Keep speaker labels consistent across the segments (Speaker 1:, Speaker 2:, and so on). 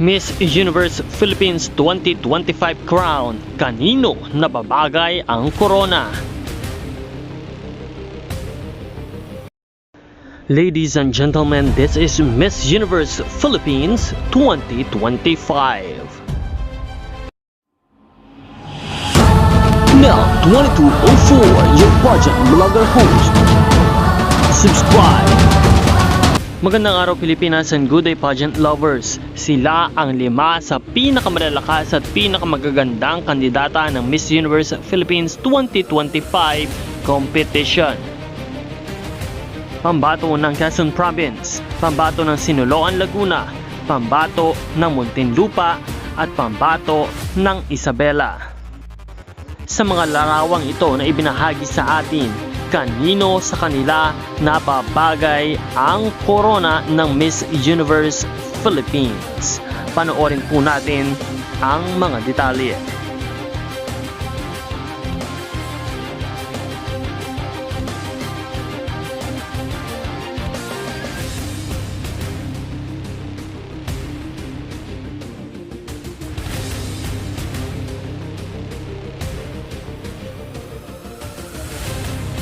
Speaker 1: Miss Universe Philippines 2025 crown, kanino nababagay ang corona? Ladies and gentlemen, this is Miss Universe Philippines 2025. Now, 2204, your budget blogger host. Subscribe! Magandang araw Pilipinas and good day pageant lovers. Sila ang lima sa pinakamalalakas at pinakamagagandang kandidata ng Miss Universe Philippines 2025 competition. Pambato ng Quezon Province, pambato ng Sinuloan Laguna, pambato ng Muntinlupa at pambato ng Isabela. Sa mga larawang ito na ibinahagi sa atin, kanino sa kanila napabagay ang corona ng Miss Universe Philippines. Panoorin po natin ang mga detalye.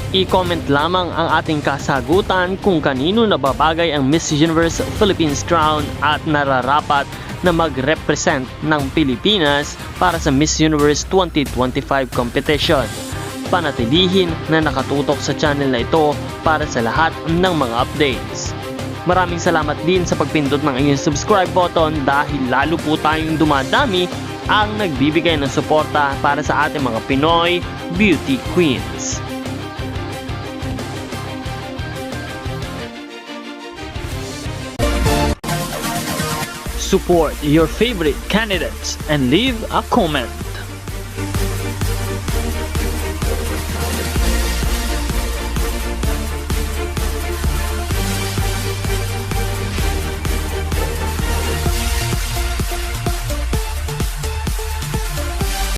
Speaker 1: I-comment lamang ang ating kasagutan kung kanino nababagay ang Miss Universe Philippines crown at nararapat na mag-represent ng Pilipinas para sa Miss Universe 2025 competition. Panatilihin na nakatutok sa channel na ito para sa lahat ng mga updates. Maraming salamat din sa pagpindot ng inyong subscribe button dahil lalo po tayong dumadami ang nagbibigay ng suporta para sa ating mga Pinoy beauty queens. Support your favorite candidates and leave a comment.